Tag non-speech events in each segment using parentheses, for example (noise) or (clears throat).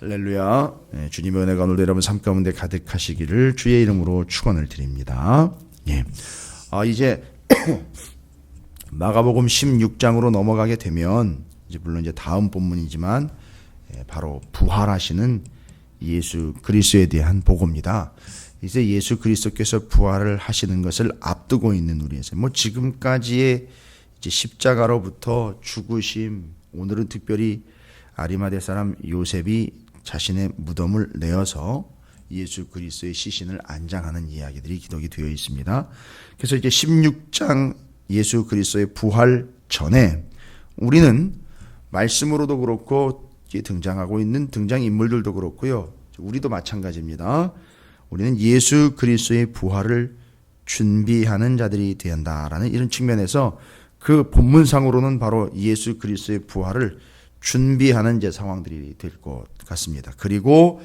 할렐루야. 예, 주님의 은혜가 오늘도 여러분 삶 가운데 가득하시기를 주의 이름으로 축원을 드립니다. 예. 아 이제 (clears throat) 마가복음 16장으로 넘어가게 되면 이제 물론 이제 다음 본문이지만 예, 바로 부활하시는 예수 그리스도에 대한 보고입니다. 이제 예수 그리스도께서 부활을 하시는 것을 앞두고 있는 우리에서 뭐 지금까지의 이제 십자가로부터 죽으심 오늘은 특별히 아리마대 사람 요셉이 자신의 무덤을 내어서 예수 그리스도의 시신을 안장하는 이야기들이 기록이 되어 있습니다. 그래서 이제 16장 예수 그리스도의 부활 전에 우리는 말씀으로도 그렇고 등장하고 있는 등장 인물들도 그렇고요. 우리도 마찬가지입니다. 우리는 예수 그리스도의 부활을 준비하는 자들이 된다라는 이런 측면에서 그 본문상으로는 바로 예수 그리스도의 부활을 준비하는 이제 상황들이 될 것 같습니다. 그리고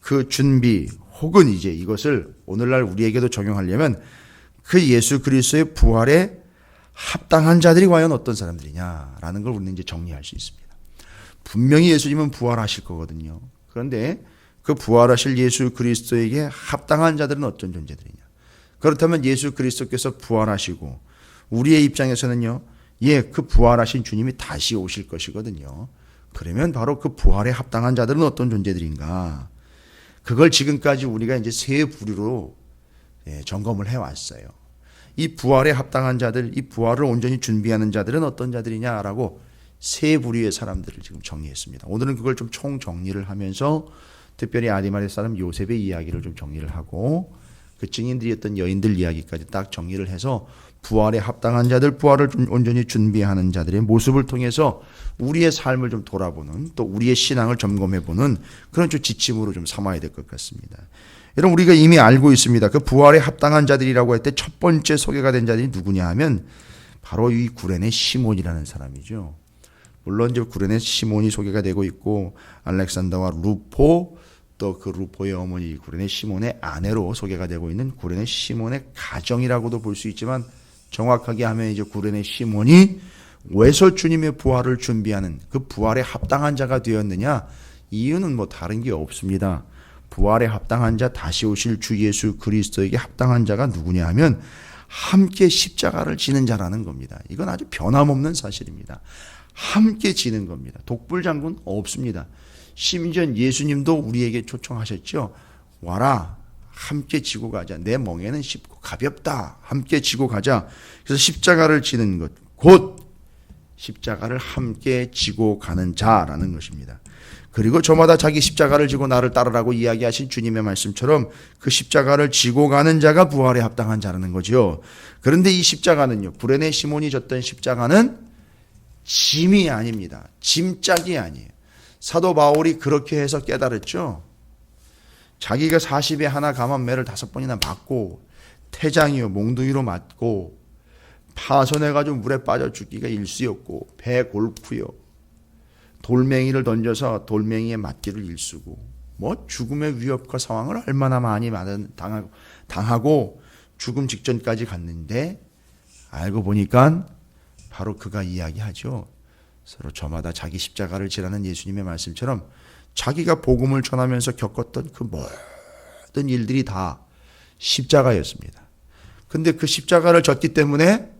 그 준비 혹은 이제 이것을 오늘날 우리에게도 적용하려면 그 예수 그리스도의 부활에 합당한 자들이 과연 어떤 사람들이냐라는 걸 우리는 이제 정리할 수 있습니다. 분명히 예수님은 부활하실 거거든요. 그런데 그 부활하실 예수 그리스도에게 합당한 자들은 어떤 존재들이냐? 그렇다면 예수 그리스도께서 부활하시고 우리의 입장에서는요. 예, 그 부활하신 주님이 다시 오실 것이거든요. 그러면 바로 그 부활에 합당한 자들은 어떤 존재들인가? 그걸 지금까지 우리가 이제 세 부류로 예, 점검을 해왔어요. 이 부활에 합당한 자들, 이 부활을 온전히 준비하는 자들은 어떤 자들이냐라고 세 부류의 사람들을 지금 정리했습니다. 오늘은 그걸 좀 총 정리를 하면서 특별히 아리마리 사람 요셉의 이야기를 좀 정리를 하고 그 증인들이었던 여인들 이야기까지 딱 정리를 해서 부활에 합당한 자들, 부활을 온전히 준비하는 자들의 모습을 통해서 우리의 삶을 좀 돌아보는 또 우리의 신앙을 점검해보는 그런 좀 지침으로 좀 삼아야 될 것 같습니다. 여러분 우리가 이미 알고 있습니다. 그 부활에 합당한 자들이라고 할 때 첫 번째 소개가 된 자들이 누구냐 하면 바로 이 구레네 시몬이라는 사람이죠. 물론 이제 구레네 시몬이 소개가 되고 있고 알렉산더와 루포 또 그 루포의 어머니 구레네 시몬의 아내로 소개가 되고 있는 구레네 시몬의 가정이라고도 볼 수 있지만 정확하게 하면 이제 구레네 시몬이 왜서 주님의 부활을 준비하는 그 부활에 합당한 자가 되었느냐? 이유는 뭐 다른 게 없습니다. 부활에 합당한 자 다시 오실 주 예수 그리스도에게 합당한 자가 누구냐 하면 함께 십자가를 지는 자라는 겁니다. 이건 아주 변함없는 사실입니다. 함께 지는 겁니다. 독불 장군 없습니다. 심지어 예수님도 우리에게 초청하셨죠. 와라. 함께 지고 가자. 내 멍에는 쉽고 가볍다. 함께 지고 가자. 그래서 십자가를 지는 것. 곧 십자가를 함께 지고 가는 자라는 것입니다. 그리고 저마다 자기 십자가를 지고 나를 따르라고 이야기하신 주님의 말씀처럼 그 십자가를 지고 가는 자가 부활에 합당한 자라는 거죠. 그런데 이 십자가는요, 구레네 시몬이 졌던 십자가는 짐이 아닙니다. 짐짝이 아니에요. 사도 바울이 그렇게 해서 깨달았죠. 자기가 40에 하나 감한 매를 다섯 번이나 맞고 태장이요 몽둥이로 맞고 파손해가지고 물에 빠져 죽기가 일수였고 배 골프요 돌멩이를 던져서 돌멩이에 맞기를 일수고 뭐 죽음의 위협과 상황을 얼마나 많이 당하고, 당하고 죽음 직전까지 갔는데 알고 보니까 바로 그가 이야기하죠. 서로 저마다 자기 십자가를 지라는 예수님의 말씀처럼 자기가 복음을 전하면서 겪었던 그 모든 일들이 다 십자가였습니다. 근데 그 십자가를 졌기 때문에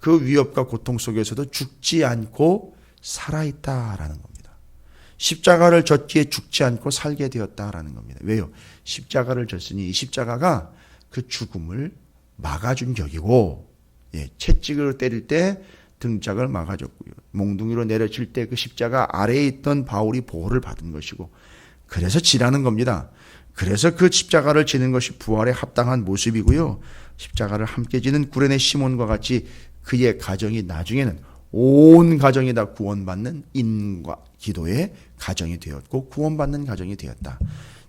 그 위협과 고통 속에서도 죽지 않고 살아있다라는 겁니다. 십자가를 졌기에 죽지 않고 살게 되었다라는 겁니다. 왜요? 십자가를 졌으니 이 십자가가 그 죽음을 막아준 격이고, 예, 채찍을 때릴 때 등짝을 막아줬고요. 몽둥이로 내려칠 때 그 십자가 아래에 있던 바울이 보호를 받은 것이고 그래서 지라는 겁니다. 그래서 그 십자가를 지는 것이 부활에 합당한 모습이고요. 십자가를 함께 지는 구레네 시몬과 같이 그의 가정이 나중에는 온 가정이 다 구원받는 인과 기도의 가정이 되었고 구원받는 가정이 되었다.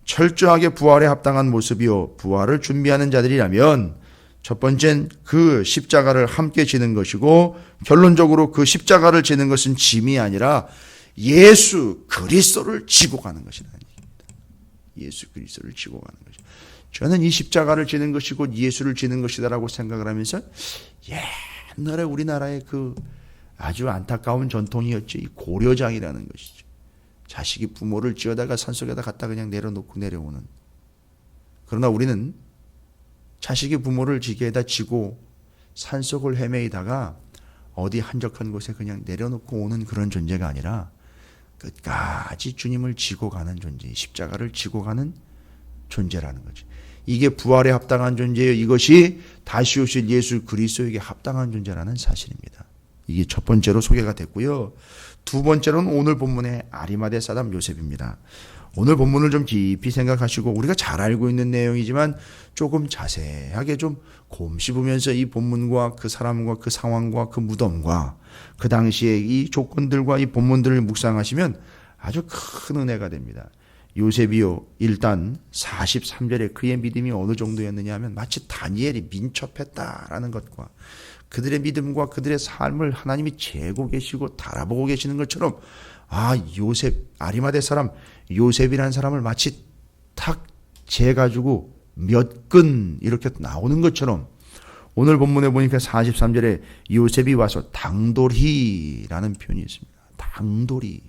철저하게 부활에 합당한 모습이요. 부활을 준비하는 자들이라면 첫 번째는 그 십자가를 함께 지는 것이고 결론적으로 그 십자가를 지는 것은 짐이 아니라 예수 그리스도를 지고 가는 얘기입니다. 예수 그리스도를 지고 가는 것이. 저는 이 십자가를 지는 것이 곧 예수를 지는 것이다라고 생각을 하면서 옛날에 우리나라의 그 아주 안타까운 전통이었죠. 이 고려장이라는 것이죠. 자식이 부모를 지어다가 산속에다 갖다 그냥 내려놓고 내려오는. 그러나 우리는 자식이 부모를 지게에다 지고 산속을 헤매이다가 어디 한적한 곳에 그냥 내려놓고 오는 그런 존재가 아니라 끝까지 주님을 지고 가는 존재, 십자가를 지고 가는 존재라는 거죠. 이게 부활에 합당한 존재예요. 이것이 다시 오실 예수 그리스도에게 합당한 존재라는 사실입니다. 이게 첫 번째로 소개가 됐고요. 두 번째로는 오늘 본문의 아리마대 사담 요셉입니다. 오늘 본문을 좀 깊이 생각하시고 우리가 잘 알고 있는 내용이지만 조금 자세하게 좀 곰씹으면서 이 본문과 그 사람과 그 상황과 그 무덤과 그 당시의 이 조건들과 이 본문들을 묵상하시면 아주 큰 은혜가 됩니다. 요셉이요 일단 43절에 그의 믿음이 어느 정도였느냐 하면 마치 다니엘이 민첩했다라는 것과 그들의 믿음과 그들의 삶을 하나님이 재고 계시고 달아보고 계시는 것처럼 아 요셉 아리마대 사람 요셉이라는 사람을 마치 탁 재가지고 몇 근 이렇게 나오는 것처럼 오늘 본문에 보니까 43절에 요셉이 와서 당돌히라는 표현이 있습니다. 당돌히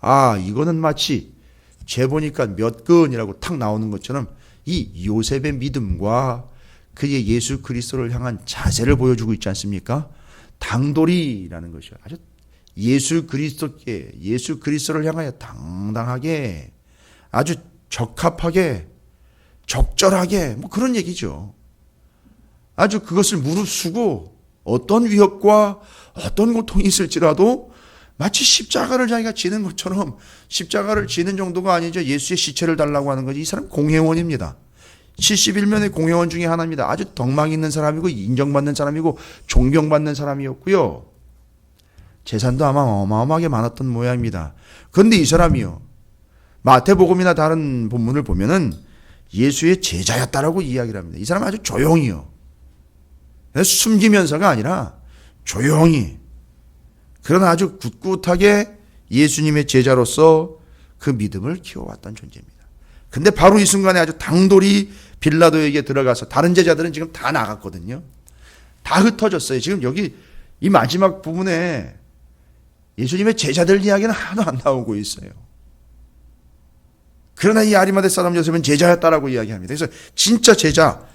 아, 이거는 마치 재 보니까 몇 근이라고 탁 나오는 것처럼 이 요셉의 믿음과 그의 예수 그리스도를 향한 자세를 보여주고 있지 않습니까? 당돌이라는 것이요. 아주 예수 그리스도께 예수 그리스도를 향하여 당당하게 아주 적합하게 적절하게 뭐 그런 얘기죠. 아주 그것을 무릅쓰고 어떤 위협과 어떤 고통이 있을지라도 마치 십자가를 자기가 지는 것처럼 십자가를 지는 정도가 아니죠. 예수의 시체를 달라고 하는 거지. 이 사람 공회원입니다. 71명의 공회원 중에 하나입니다. 아주 덕망 있는 사람이고 인정받는 사람이고 존경받는 사람이었고요. 재산도 아마 어마어마하게 많았던 모양입니다. 그런데 이 사람이요. 마태복음이나 다른 본문을 보면은 예수의 제자였다라고 이야기를 합니다. 이 사람 아주 조용히요. 숨기면서가 아니라 조용히 그러나 아주 굳굳하게 예수님의 제자로서 그 믿음을 키워왔던 존재입니다. 근데 바로 이 순간에 아주 당돌이 빌라도에게 들어가서 다른 제자들은 지금 다 나갔거든요. 다 흩어졌어요. 지금 여기 이 마지막 부분에 예수님의 제자들 이야기는 하나도 안 나오고 있어요. 그러나 이 아리마대 사람 요셉은 제자였다라고 이야기합니다. 그래서 진짜 제자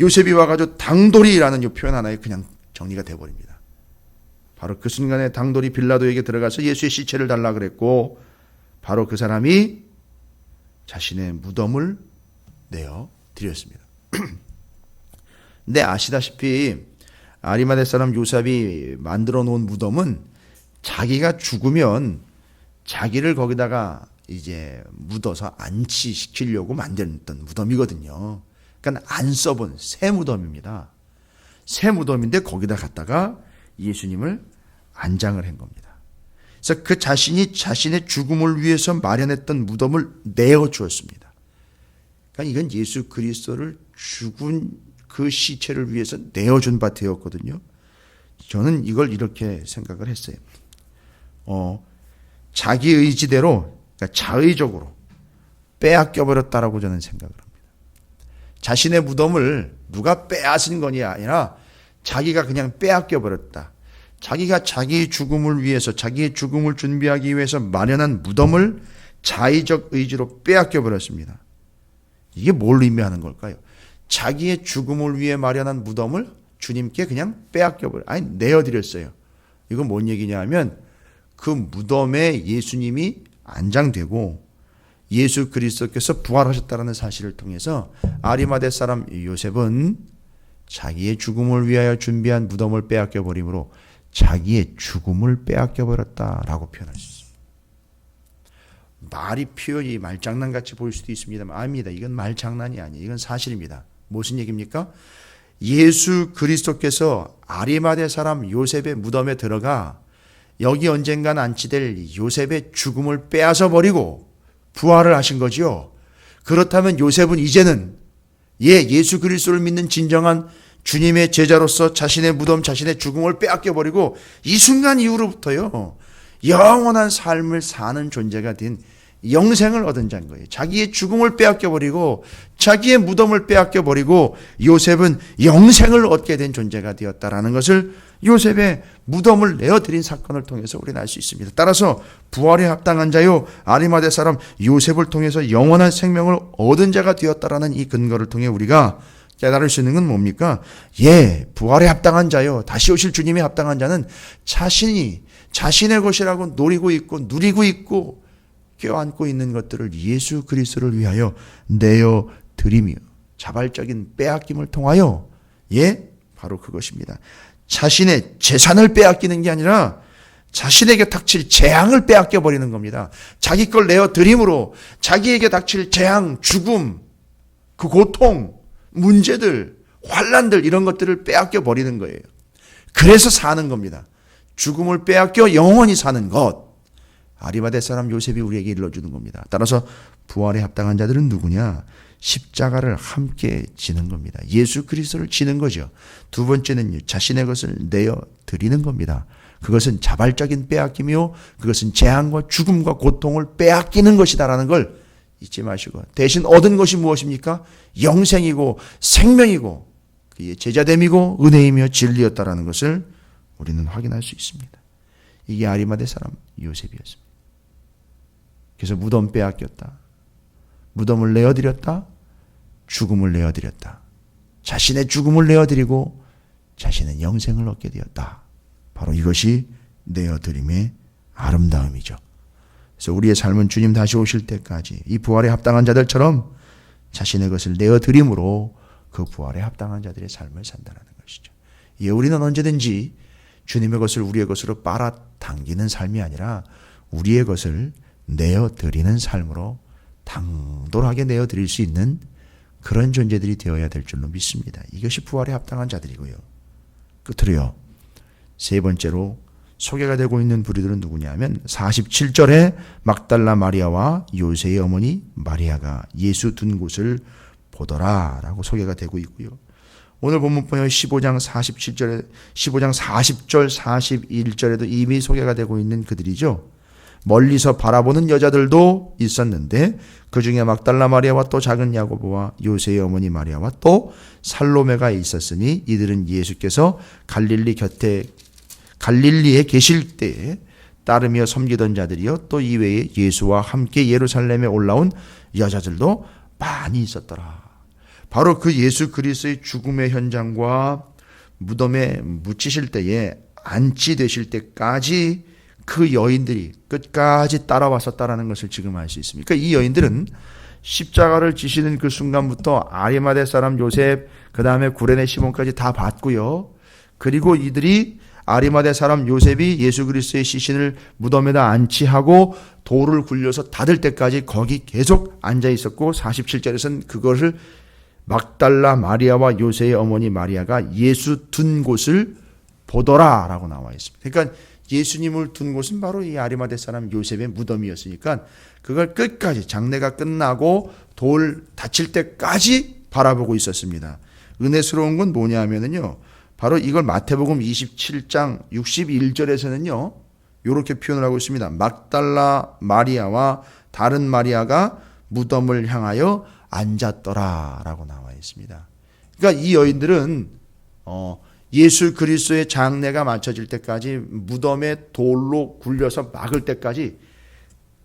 요셉이 와가지고 당돌이라는 이 표현 하나에 그냥 정리가 돼버립니다. 바로 그 순간에 당돌이 빌라도에게 들어가서 예수의 시체를 달라 그랬고 바로 그 사람이 자신의 무덤을 내어 드렸습니다. (clears throat) 근데 아시다시피 아리마대 사람 요셉이 만들어 놓은 무덤은 자기가 죽으면 자기를 거기다가 이제 묻어서 안치시키려고 만들었던 무덤이거든요. 그러니까 안 써본 새 무덤입니다. 새 무덤인데 거기다 갖다가 예수님을 안장을 한 겁니다. 그래서 그 자신이 자신의 죽음을 위해서 마련했던 무덤을 내어 주었습니다. 그러니까 이건 예수 그리스도를 죽은 그 시체를 위해서 내어 준 바 되었거든요. 저는 이걸 이렇게 생각을 했어요. 어, 자기 의지대로, 그러니까 자의적으로 빼앗겨 버렸다라고 저는 생각을 합니다. 자신의 무덤을 누가 빼앗은 것이 아니라 자기가 그냥 빼앗겨 버렸다. 자기가 자기의 죽음을 위해서 자기의 죽음을 준비하기 위해서 마련한 무덤을 자의적 의지로 빼앗겨 버렸습니다. 이게 뭘 의미하는 걸까요? 자기의 죽음을 위해 마련한 무덤을 주님께 그냥 빼앗겨 버려. 아니 내어 드렸어요. 이건 뭔 얘기냐면 그 무덤에 예수님이 안장되고 예수 그리스도께서 부활하셨다는 사실을 통해서 아리마대 사람 요셉은 자기의 죽음을 위하여 준비한 무덤을 빼앗겨 버림으로 자기의 죽음을 빼앗겨 버렸다라고 표현할 수 있습니다. 말이 표현이 말장난 같이 보일 수도 있습니다만 아닙니다. 이건 말장난이 아니에요. 이건 사실입니다. 무슨 얘기입니까? 예수 그리스도께서 아리마대 사람 요셉의 무덤에 들어가 여기 언젠간 안치될 요셉의 죽음을 빼앗아 버리고 부활을 하신 거지요. 그렇다면 요셉은 이제는 예, 예수 그리스도를 믿는 진정한 주님의 제자로서 자신의 무덤, 자신의 죽음을 빼앗겨 버리고 이 순간 이후로부터요. 영원한 삶을 사는 존재가 된 영생을 얻은 자인 거예요. 자기의 죽음을 빼앗겨 버리고 자기의 무덤을 빼앗겨 버리고 요셉은 영생을 얻게 된 존재가 되었다라는 것을 요셉의 무덤을 내어 드린 사건을 통해서 우리는 알 수 있습니다. 따라서 부활에 합당한 자요 아리마대 사람 요셉을 통해서 영원한 생명을 얻은 자가 되었다라는 이 근거를 통해 우리가 깨달을 수 있는 건 뭡니까? 예, 부활에 합당한 자요. 다시 오실 주님에 합당한 자는 자신이 자신의 것이라고 노리고 있고 누리고 있고 껴안고 있는 것들을 예수 그리스도를 위하여 내어 드리며 자발적인 빼앗김을 통하여 예, 바로 그것입니다. 자신의 재산을 빼앗기는 게 아니라 자신에게 닥칠 재앙을 빼앗겨 버리는 겁니다. 자기 걸 내어 드림으로 자기에게 닥칠 재앙, 죽음, 그 고통, 문제들, 환란들 이런 것들을 빼앗겨 버리는 거예요. 그래서 사는 겁니다. 죽음을 빼앗겨 영원히 사는 것. 아리마대 사람 요셉이 우리에게 일러주는 겁니다. 따라서 부활에 합당한 자들은 누구냐? 십자가를 함께 지는 겁니다. 예수 그리스도를 지는 거죠. 두 번째는 자신의 것을 내어 드리는 겁니다. 그것은 자발적인 빼앗김이요. 그것은 재앙과 죽음과 고통을 빼앗기는 것이다라는 걸 잊지 마시고 대신 얻은 것이 무엇입니까? 영생이고 생명이고 그의 제자됨이고 은혜이며 진리였다라는 것을 우리는 확인할 수 있습니다. 이게 아리마대 사람 요셉이었습니다. 그래서 무덤 빼앗겼다. 무덤을 내어드렸다. 죽음을 내어드렸다. 자신의 죽음을 내어드리고 자신의 영생을 얻게 되었다. 바로 이것이 내어드림의 아름다움이죠. 그래서 우리의 삶은 주님 다시 오실 때까지 이 부활에 합당한 자들처럼 자신의 것을 내어드림으로 그 부활에 합당한 자들의 삶을 산다는 것이죠. 예, 우리는 언제든지 주님의 것을 우리의 것으로 빨아당기는 삶이 아니라 우리의 것을 내어드리는 삶으로 당돌하게 내어드릴 수 있는 그런 존재들이 되어야 될 줄로 믿습니다. 이것이 부활에 합당한 자들이고요. 끝으로요. 세 번째로 소개가 되고 있는 부류들은 누구냐면 47절에 막달라 마리아와 요새의 어머니 마리아가 예수 둔 곳을 보더라라고 소개가 되고 있고요. 오늘 본문 보면 15장 47절에 15장 40절 41절에도 이미 소개가 되고 있는 그들이죠. 멀리서 바라보는 여자들도 있었는데 그 중에 막달라 마리아와 또 작은 야고보와 요새의 어머니 마리아와 또 살로메가 있었으니 이들은 예수께서 갈릴리 곁에 갈릴리에 계실 때에 따르며 섬기던 자들이요 또 이외에 예수와 함께 예루살렘에 올라온 여자들도 많이 있었더라. 바로 그 예수 그리스도의 죽음의 현장과 무덤에 묻히실 때에 안치되실 때까지 그 여인들이 끝까지 따라왔었다라는 것을 지금 알 수 있습니다. 그러니까 이 여인들은 십자가를 지시는 그 순간부터 아리마대 사람 요셉, 그 다음에 구레네 시몬까지 다 봤고요. 그리고 이들이 아리마대 사람 요셉이 예수 그리스도의 시신을 무덤에다 안치하고 돌을 굴려서 닫을 때까지 거기 계속 앉아 있었고 47절에서는 그것을 막달라 마리아와 요새의 어머니 마리아가 예수 둔 곳을 보더라라고 나와 있습니다. 그러니까 예수님을 둔 곳은 바로 이 아리마대 사람 요셉의 무덤이었으니까 그걸 끝까지 장례가 끝나고 돌 닫힐 때까지 바라보고 있었습니다. 은혜스러운 건 뭐냐 하면은요. 바로 이걸 마태복음 27장 61절에서는요. 이렇게 표현을 하고 있습니다. 막달라 마리아와 다른 마리아가 무덤을 향하여 앉았더라라고 나와 있습니다. 그러니까 이 여인들은 어 예수 그리스도의 장례가 마쳐질 때까지 무덤에 돌로 굴려서 막을 때까지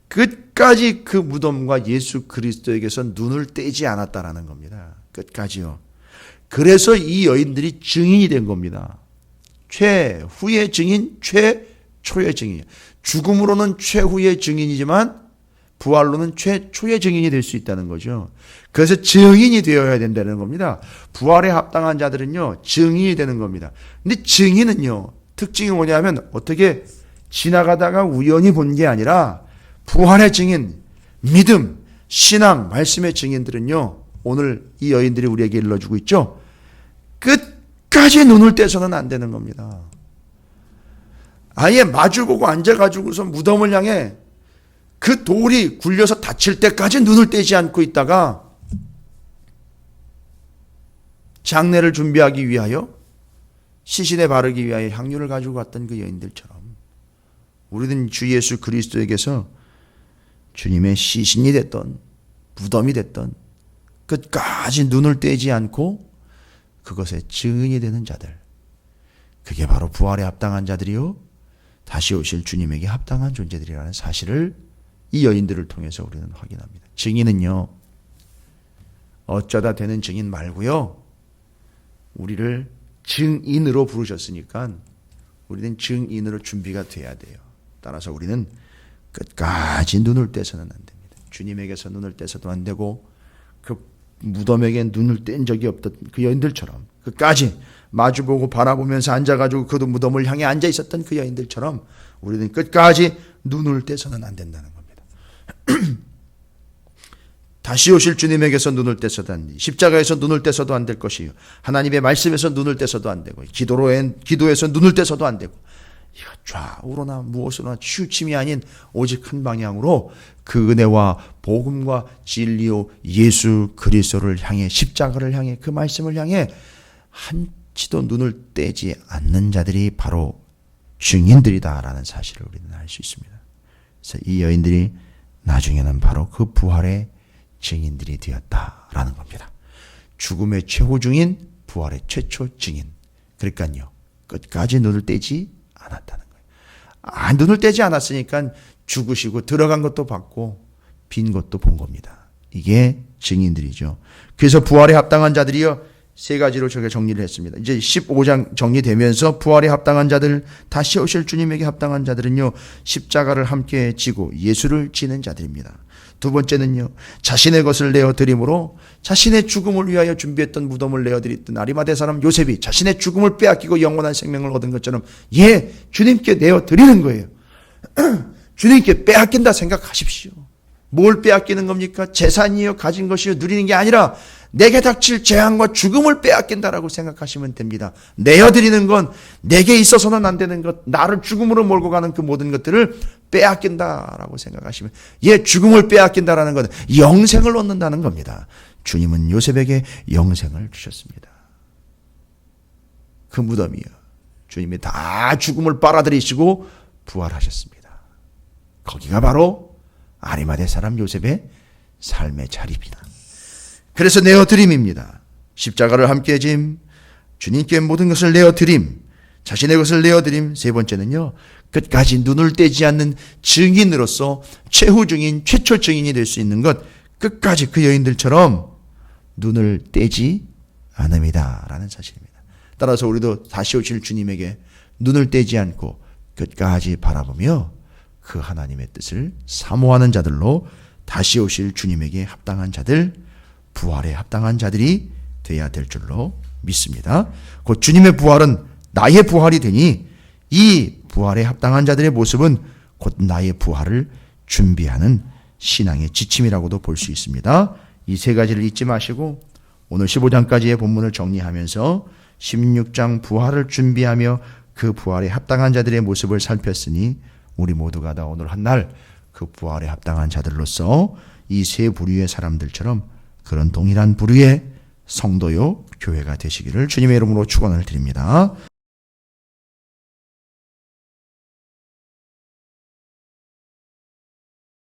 끝까지 그 무덤과 예수 그리스도에게서 눈을 떼지 않았다라는 겁니다. 끝까지요. 그래서 이 여인들이 증인이 된 겁니다. 최후의 증인, 최초의 증인. 죽음으로는 최후의 증인이지만 부활로는 최초의 증인이 될 수 있다는 거죠. 그래서 증인이 되어야 된다는 겁니다. 부활에 합당한 자들은요, 증인이 되는 겁니다. 근데 증인은요, 특징이 뭐냐면 어떻게 지나가다가 우연히 본 게 아니라 부활의 증인, 믿음, 신앙, 말씀의 증인들은요, 오늘 이 여인들이 우리에게 일러주고 있죠. 끝까지 눈을 떼서는 안 되는 겁니다. 아예 마주보고 앉아가지고서 무덤을 향해 그 돌이 굴려서 닫힐 때까지 눈을 떼지 않고 있다가 장례를 준비하기 위하여 시신에 바르기 위하여 향유를 가지고 갔던 그 여인들처럼 우리는 주 예수 그리스도에게서 주님의 시신이 됐던 무덤이 됐던 끝까지 눈을 떼지 않고 그것의 증인이 되는 자들. 그게 바로 부활에 합당한 자들이요. 다시 오실 주님에게 합당한 존재들이라는 사실을 이 여인들을 통해서 우리는 확인합니다. 증인은요. 어쩌다 되는 증인 말고요. 우리를 증인으로 부르셨으니까 우리는 증인으로 준비가 돼야 돼요. 따라서 우리는 끝까지 눈을 떼서는 안 됩니다. 주님에게서 눈을 떼서도 안 되고 그 무덤에게 눈을 뗀 적이 없던 그 여인들처럼 끝까지 마주보고 바라보면서 앉아가지고 그 무덤을 향해 앉아 있었던 그 여인들처럼 우리는 끝까지 눈을 떼서는 안 된다는 겁니다. (clears throat) 다시 오실 주님에게서 눈을 떼서도 안 돼. 십자가에서 눈을 떼서도 안 될 것이요. 하나님의 말씀에서 눈을 떼서도 안 되고, 기도로엔, 기도에서 눈을 떼서도 안 되고, 이거 좌우로나 무엇으로나 치우침이 아닌 오직 한 방향으로 그 은혜와 복음과 진리요 예수 그리스도를 향해 십자가를 향해 그 말씀을 향해 한치도 눈을 떼지 않는 자들이 바로 증인들이다라는 사실을 우리는 알 수 있습니다. 그래서 이 여인들이 나중에는 바로 그 부활의 증인들이 되었다라는 겁니다. 죽음의 최후 증인, 부활의 최초 증인. 그러니까요. 끝까지 눈을 떼지 않았다는 거예요. 아, 눈을 떼지 않았으니까 죽으시고 들어간 것도 봤고 빈 것도 본 겁니다. 이게 증인들이죠. 그래서 부활에 합당한 자들이요. 세 가지로 저희가 정리를 했습니다. 이제 15장 정리되면서 부활에 합당한 자들, 다시 오실 주님에게 합당한 자들은요, 십자가를 함께 지고 예수를 지는 자들입니다. 두 번째는요, 자신의 것을 내어드림으로 자신의 죽음을 위하여 준비했던 무덤을 내어드렸던 아리마대 사람 요셉이 자신의 죽음을 빼앗기고 영원한 생명을 얻은 것처럼, 예, 주님께 내어드리는 거예요. (clears throat) 주님께 빼앗긴다 생각하십시오. 뭘 빼앗기는 겁니까? 재산이요, 가진 것이요, 누리는 게 아니라 내게 닥칠 재앙과 죽음을 빼앗긴다라고 생각하시면 됩니다. 내어드리는 건 내게 있어서는 안 되는 것, 나를 죽음으로 몰고 가는 그 모든 것들을 빼앗긴다라고 생각하시면, 예, 죽음을 빼앗긴다라는 건 영생을 얻는다는 겁니다. 주님은 요셉에게 영생을 주셨습니다. 그 무덤이요. 주님이 다 죽음을 빨아들이시고 부활하셨습니다. 거기가 바로 아리마대 사람 요셉의 삶의 자리입니다. 그래서 내어 드림입니다. 십자가를 함께 짐, 주님께 모든 것을 내어 드림, 자신의 것을 내어 드림. 세 번째는요, 끝까지 눈을 떼지 않는 증인으로서 최후 증인, 최초 증인이 될 수 있는 것, 끝까지 그 여인들처럼 눈을 떼지 않음이다. 라는 사실입니다. 따라서 우리도 다시 오실 주님에게 눈을 떼지 않고 끝까지 바라보며 그 하나님의 뜻을 사모하는 자들로 다시 오실 주님에게 합당한 자들, 부활에 합당한 자들이 돼야 될 줄로 믿습니다. 곧 주님의 부활은 나의 부활이 되니 이 부활에 합당한 자들의 모습은 곧 나의 부활을 준비하는 신앙의 지침이라고도 볼 수 있습니다. 이 세 가지를 잊지 마시고 오늘 15장까지의 본문을 정리하면서 16장 부활을 준비하며 그 부활에 합당한 자들의 모습을 살폈으니 우리 모두가 다 오늘 한 날 그 부활에 합당한 자들로서 이 세 부류의 사람들처럼 그런 동일한 부류의 성도요 교회가 되시기를 주님의 이름으로 축원을 드립니다.